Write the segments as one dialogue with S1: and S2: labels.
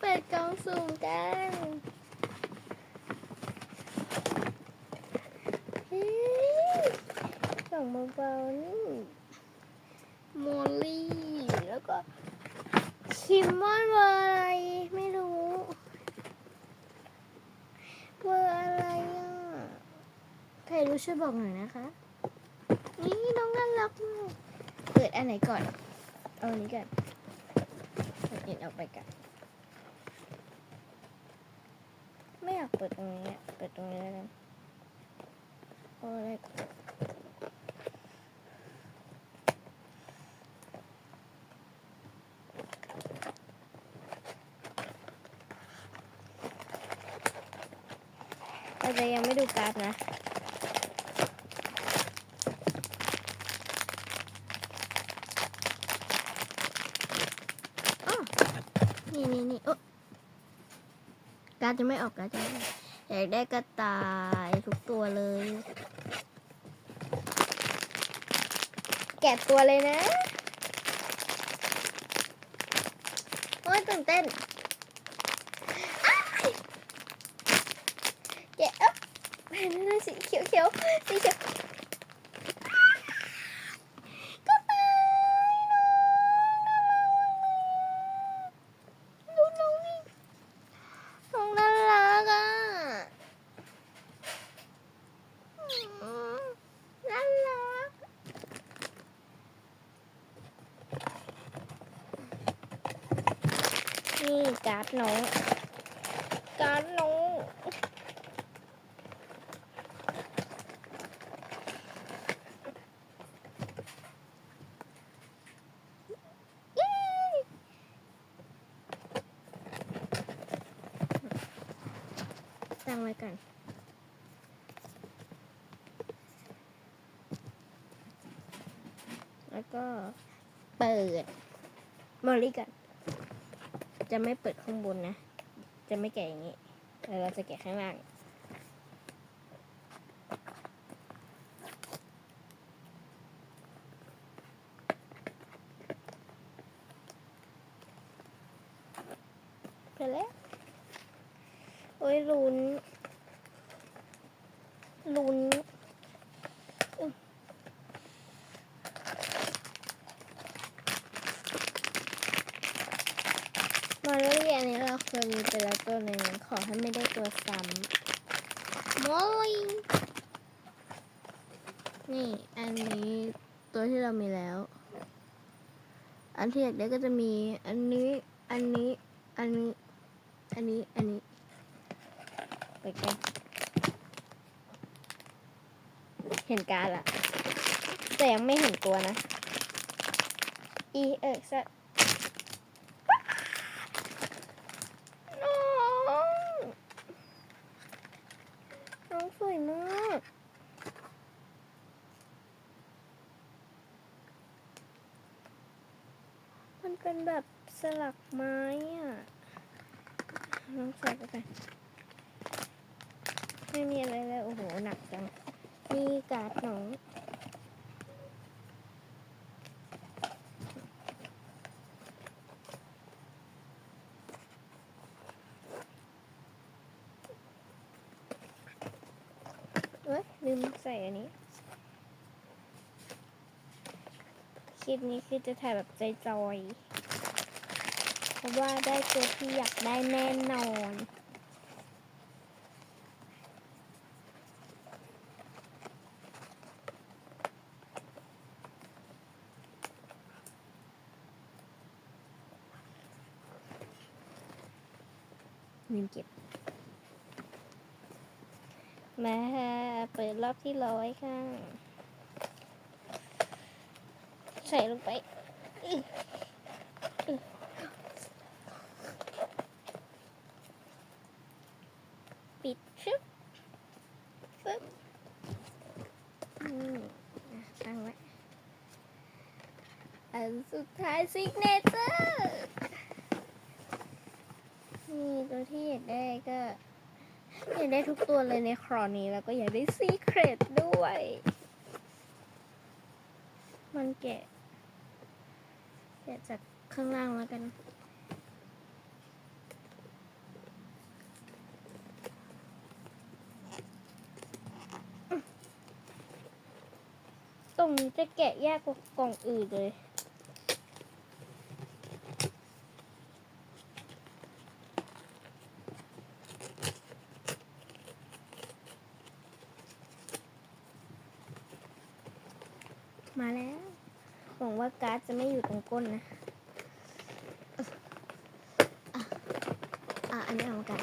S1: เปิดกล่องสุ่มกันกล่องเบาๆนี่โมลลี่ แล้วก็ชิมมอนเบอร์อะไรไม่รู้เบอร์อะไรอะใครรู้ช่วยบอกหน่อยนะคะ นี่น้องน่ารักมากเปิดอันไหนก่อน เอาอันนี้ก่อน เอาอันออกไปกัน ไม่อยากเปิดตรงนี้เปิดตรงนี้แล้วกันเอาอะไรอนเราจะยังไม่ดูการ์ดนะ นี่นี่นี่โอ๊ะการจะไม่ออกการดจะอยากได้กระต่ายทุกตัวเลย แกะตัวเลยนะโอ้ยตื่นเต้นแกะเอ๊ะเห็นเลยสีเขียวเขียวสีเขียวกระต่ายน้องน่ารักเลย ดูน้องนี่น้องน่ารักอะอืมน่ารัก นี่การ์ดน้อง การ์ดน้องเย้ตั้งไว้ก่อนแล้วก็เปิดมอลลี่ก่อน จะไม่เปิดข้างบนนะ จะไม่แกะอย่างนี้แต่เราจะแกะข้างล่างไปแล้วโอ้ยลุ้นลุ้นอุ๊ยมาเรียนนี้เราเคยมีไปแล้วตัวหนึ่งขอให้ไม่ได้ตัวซ้ำโมลิง นี่อันนี้ตัวที่เรามีแล้ว อันที่อยากได้ก็จะมี อันนี้ อันนี้ อันนี้ อันนี้ อันนี้ ไปกันเห็นการละแต่ยังไม่เห็นตัวนะอีเอกซะน้อง น้องสวยมาก มัน เป็นแบบสลักไม้อะน้องใส่ไปกันไม่มีอะไรเลย โอ้โห หนักจัง มีการ์ดหนองเอ้ยลืมใส่อันนี้ คลิปนี้คือจะถ่ายแบบใจจอยเพราะว่าได้ตัวที่อยากได้แน่นอนลืมเก็บ มาค่เปิดรอบที่ร้อยค่ะ ใส่ลงไปปิดชึบปึ๊บตั้งไว้ อันสุดท้ายซิกเนเจอร์นี่ตัวที่อยากได้ก็อยากได้ทุกตัวเลยในคราวนี้แล้วก็อยากได้ซีเครตด้วย มันแกะ แกะจากข้างล่างแล้วกันตรงนี้จะแกะแยกกว่ากล่องอื่นเลย มาแล้ว หวังว่าการ์ดจะไม่อยู่ตรงก้นนะอะอันนี้เอามากัน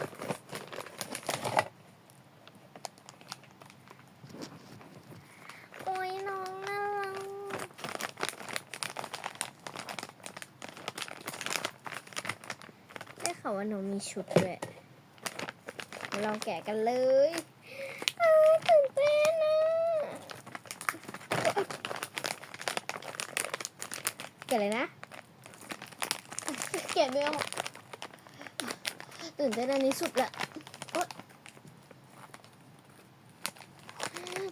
S1: โอ้ยน้องน่ารักได้ข่าวว่าหนูมีชุดด้วยเดี๋ยวลองแกะกันเลยอ้าวตื่นเต้นนะ แกะเลยนะแกะไม่ออกตื่นเต้นอันนี้สุดละโอ๊ย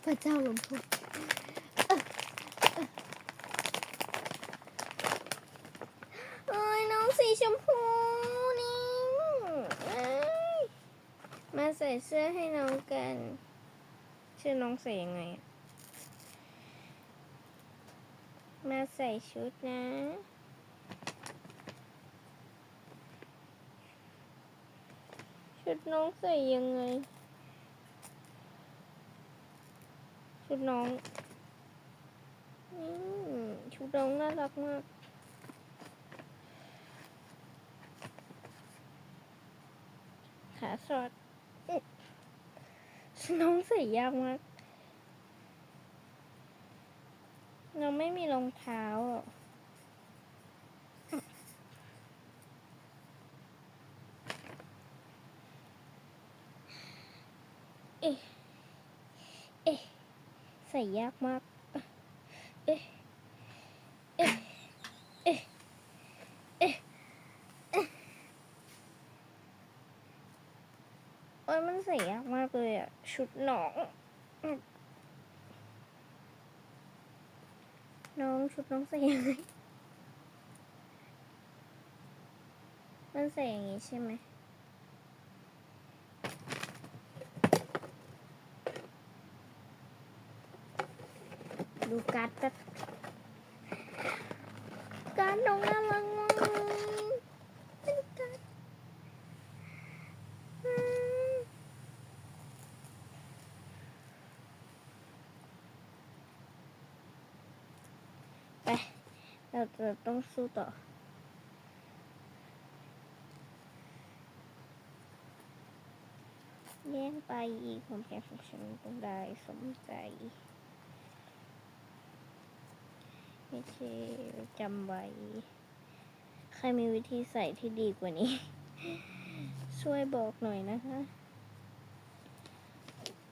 S1: พระเจ้าลงโทษเอ้ยน้องสีชมพูนี่มาใส่เสื้อให้น้องกัน ชื่อน้องใส่ยังไงอะ มาใส่ชุดนะ ชุดน้องใส่ยังไง ชุดน้องอืมชุดน้องน่ารักมากขาสอดน้องใส่ยากมาก น้องไม่มีรองเท้าอะเอ๊ะ เอ๊ะ ใส่ยากมาก เอ๊ะ เอ๊ะ เอ๊ะ เอ๊ะโอ้ยมันใส่ยากมากเลยอะชุดน้องอืม น้องชุดน้องใส่ยังไงมันใส่อย่างนี้ใช่ไหมดูการ์ดแบบการ์ดน้องน่ารักมากเป็นการ์ดอืม ไป เราจะต้องสู้ต่อ แย่งไปอีกความแข็งของฉันต้องได้สมใจ ไม่ใช่จำไว้ ใครมีวิธีใส่ที่ดีกว่านี้ ช่วยบอกหน่อยนะคะ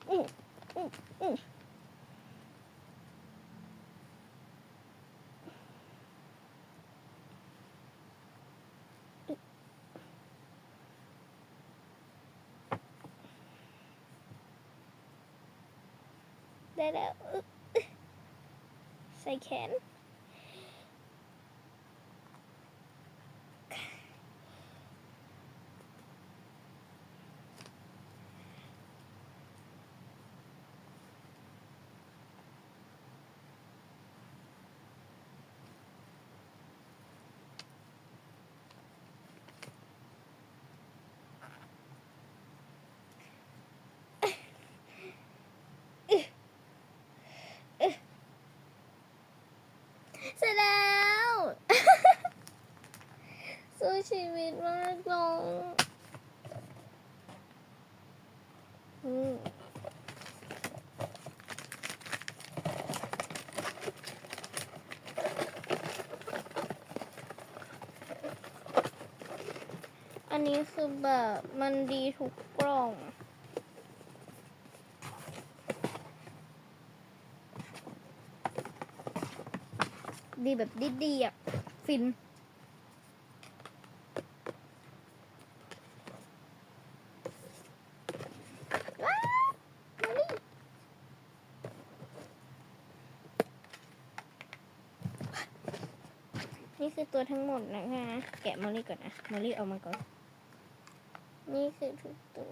S1: อืออืออือ ได้แล้ว เสร็จแล้ว สู้ชีวิตมากลงอันนี้คือแบบมันดีทุกกล่อง ดีแบบดีๆอะฟินนี่นี่คือตัวทั้งหมดนะคะ แกะมอลลี่ก่อนนะ มอลลี่เอามาก่อน นี่คือทุกตัว